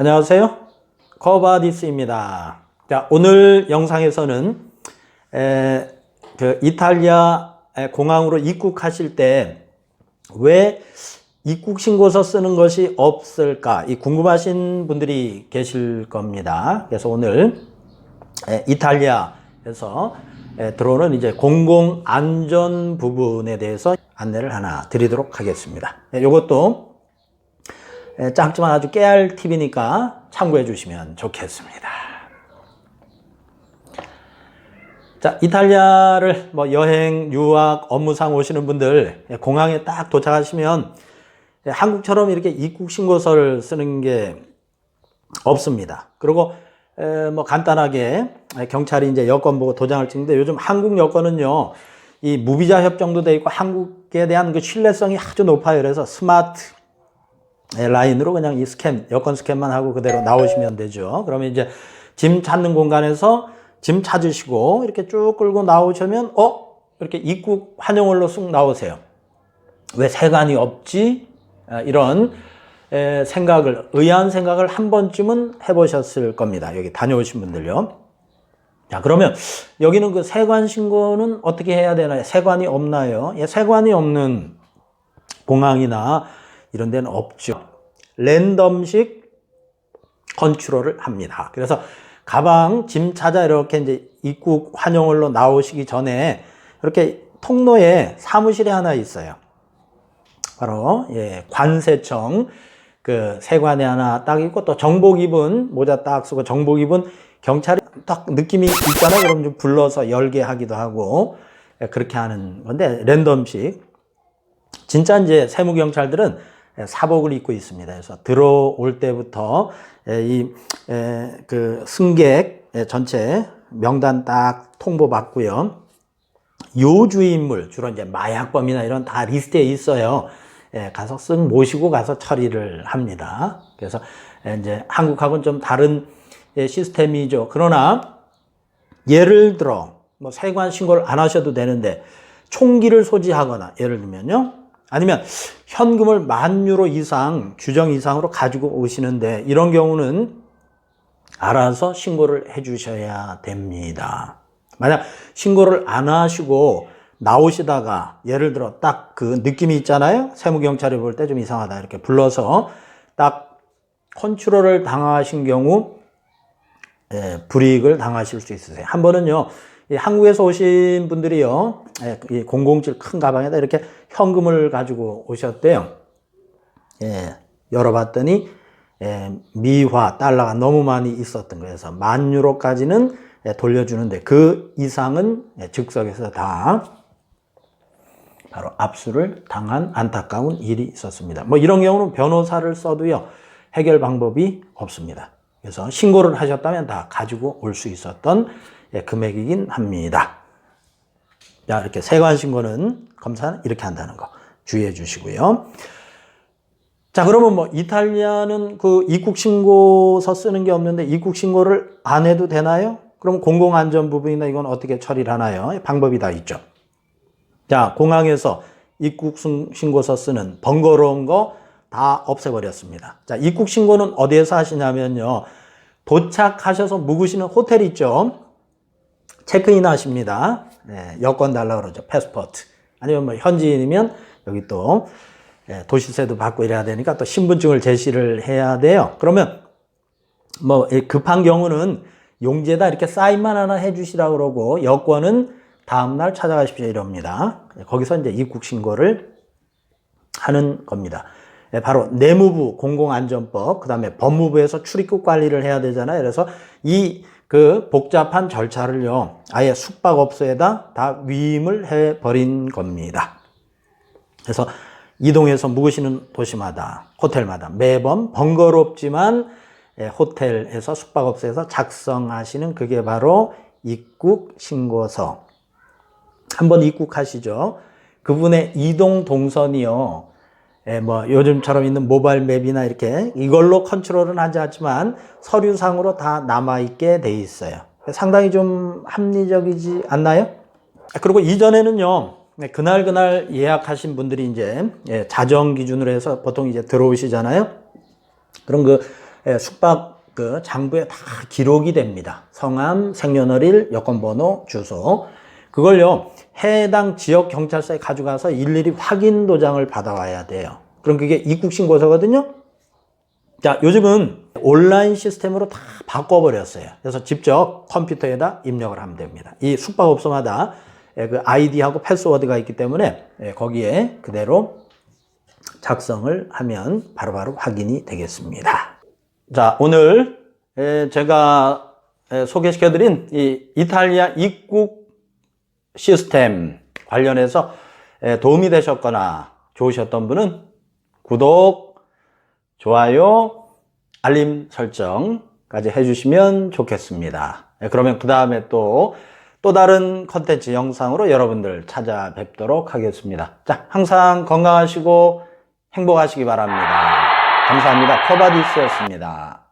안녕하세요. 커바디스입니다. 자, 오늘 영상에서는 에, 그 이탈리아 공항으로 입국하실 때 왜 입국 신고서 쓰는 것이 없을까? 이 궁금하신 분들이 계실 겁니다. 그래서 오늘 에, 이탈리아에서 에, 들어오는 이제 공공 안전 부분에 대해서 안내를 하나 드리도록 하겠습니다. 네, 이것도 에, 작지만 아주 깨알 팁이니까 참고해 주시면 좋겠습니다. 자, 이탈리아를 뭐 여행, 유학, 업무상 오시는 분들 공항에 딱 도착하시면 한국처럼 이렇게 입국 신고서를 쓰는 게 없습니다. 그리고 에, 뭐 간단하게 경찰이 이제 여권 보고 도장을 찍는데 요즘 한국 여권은요 이 무비자 협정도 돼 있고 한국에 대한 그 신뢰성이 아주 높아요. 그래서 스마트 라인으로 그냥 이 스캔 여권 스캔만 하고 그대로 나오시면 되죠. 그러면 이제 짐 찾는 공간에서 짐 찾으시고 이렇게 쭉 끌고 나오시면 어 이렇게 입국 환영홀로 쑥 나오세요. 왜 세관이 없지? 아, 이런 에, 생각을 의아한 생각을 한 번쯤은 해보셨을 겁니다. 여기 다녀오신 분들요. 자 그러면 여기는 그 세관 신고는 어떻게 해야 되나요? 세관이 없나요? 예, 세관이 없는 공항이나 이런 데는 없죠. 랜덤식 컨트롤을 합니다. 그래서 가방, 짐 찾아 이렇게 이제 입국 환영홀로 나오시기 전에 이렇게 통로에 사무실이 하나 있어요. 바로 예, 관세청 그 세관에 하나 딱 있고 또 정복 입은 모자 딱 쓰고 정복 입은 경찰이 딱 느낌이 있잖아요. 그럼 좀 불러서 열게 하기도 하고 예, 그렇게 하는 건데 랜덤식 진짜 이제 세무 경찰들은 사복을 입고 있습니다. 그래서 들어올 때부터 이 그 승객 전체 명단 딱 통보 받고요. 요주 인물 주로 이제 마약범이나 이런 다 리스트에 있어요. 예, 가서 쓱 모시고 가서 처리를 합니다. 그래서 이제 한국하고는 좀 다른 시스템이죠. 그러나 예를 들어 뭐 세관 신고를 안 하셔도 되는데 총기를 소지하거나 예를 들면요. 아니면 현금을 만 유로 이상 규정 이상으로 가지고 오시는데 이런 경우는 알아서 신고를 해 주셔야 됩니다. 만약 신고를 안 하시고 나오시다가 예를 들어 딱 그 느낌이 있잖아요. 세무경찰이 볼 때 좀 이상하다 이렇게 불러서 딱 컨트롤을 당하신 경우 예, 불이익을 당하실 수 있으세요. 한 번은요. 한국에서 오신 분들이요, 예, 007 큰 가방에다 이렇게 현금을 가지고 오셨대요. 예, 열어봤더니, 예, 미화, 달러가 너무 많이 있었던. 그래서 만 유로까지는 예, 돌려주는데 그 이상은 예, 즉석에서 다 바로 압수를 당한 안타까운 일이 있었습니다. 뭐 이런 경우는 변호사를 써도요, 해결 방법이 없습니다. 그래서 신고를 하셨다면 다 가지고 올 수 있었던 예, 금액이긴 합니다. 자, 이렇게 세관 신고는 검사는 이렇게 한다는 거 주의해 주시고요. 자, 그러면 뭐 이탈리아는 그 입국 신고서 쓰는 게 없는데 입국 신고를 안 해도 되나요? 그럼 공공안전 부분이나 이건 어떻게 처리를 하나요? 방법이 다 있죠. 자, 공항에서 입국 신고서 쓰는 번거로운 거 다 없애버렸습니다. 자, 입국 신고는 어디에서 하시냐면요. 도착하셔서 묵으시는 호텔 있죠. 체크인 하십니다. 네, 여권 달라 그러죠. 패스포트. 아니면 뭐 현지인이면 여기 또 예, 도시세도 받고 이래야 되니까 또 신분증을 제시를 해야 돼요. 그러면 뭐 급한 경우는 용지에다 이렇게 사인만 하나 해주시라 그러고 여권은 다음날 찾아가십시오 이럽니다. 거기서 이제 입국 신고를 하는 겁니다. 예, 바로 내무부 공공안전법, 그 다음에 법무부에서 출입국 관리를 해야 되잖아요. 그래서 이 그 복잡한 절차를요, 아예 숙박업소에다 다 위임을 해버린 겁니다. 그래서 이동해서 묵으시는 도시마다, 호텔마다 매번 번거롭지만 예, 호텔에서 숙박업소에서 작성하시는 그게 바로 입국 신고서. 한번 입국하시죠. 그분의 이동 동선이요. 예, 뭐 요즘처럼 있는 모바일 맵이나 이렇게 이걸로 컨트롤은 하지 않지만 서류상으로 다 남아있게 돼 있어요. 상당히 좀 합리적이지 않나요? 그리고 이전에는요, 네, 그날 그날 예약하신 분들이 이제 예, 자정 기준으로 해서 보통 이제 들어오시잖아요. 그럼 그 예, 숙박 그 장부에 다 기록이 됩니다. 성함, 생년월일, 여권번호, 주소. 그걸요, 해당 지역 경찰서에 가져가서 일일이 확인 도장을 받아와야 돼요. 그럼 그게 입국 신고서거든요? 자, 요즘은 온라인 시스템으로 다 바꿔버렸어요. 그래서 직접 컴퓨터에다 입력을 하면 됩니다. 이 숙박업소마다 예, 그 아이디하고 패스워드가 있기 때문에 예, 거기에 그대로 작성을 하면 바로바로 확인이 되겠습니다. 자, 오늘 예, 제가 예, 소개시켜드린 이 이탈리아 입국 시스템 관련해서 예, 도움이 되셨거나 좋으셨던 분은 구독, 좋아요, 알림 설정까지 해주시면 좋겠습니다. 예, 그러면 그 다음에 또, 또 다른 컨텐츠 영상으로 여러분들 찾아뵙도록 하겠습니다. 자, 항상 건강하시고 행복하시기 바랍니다. 감사합니다. 커바디스였습니다.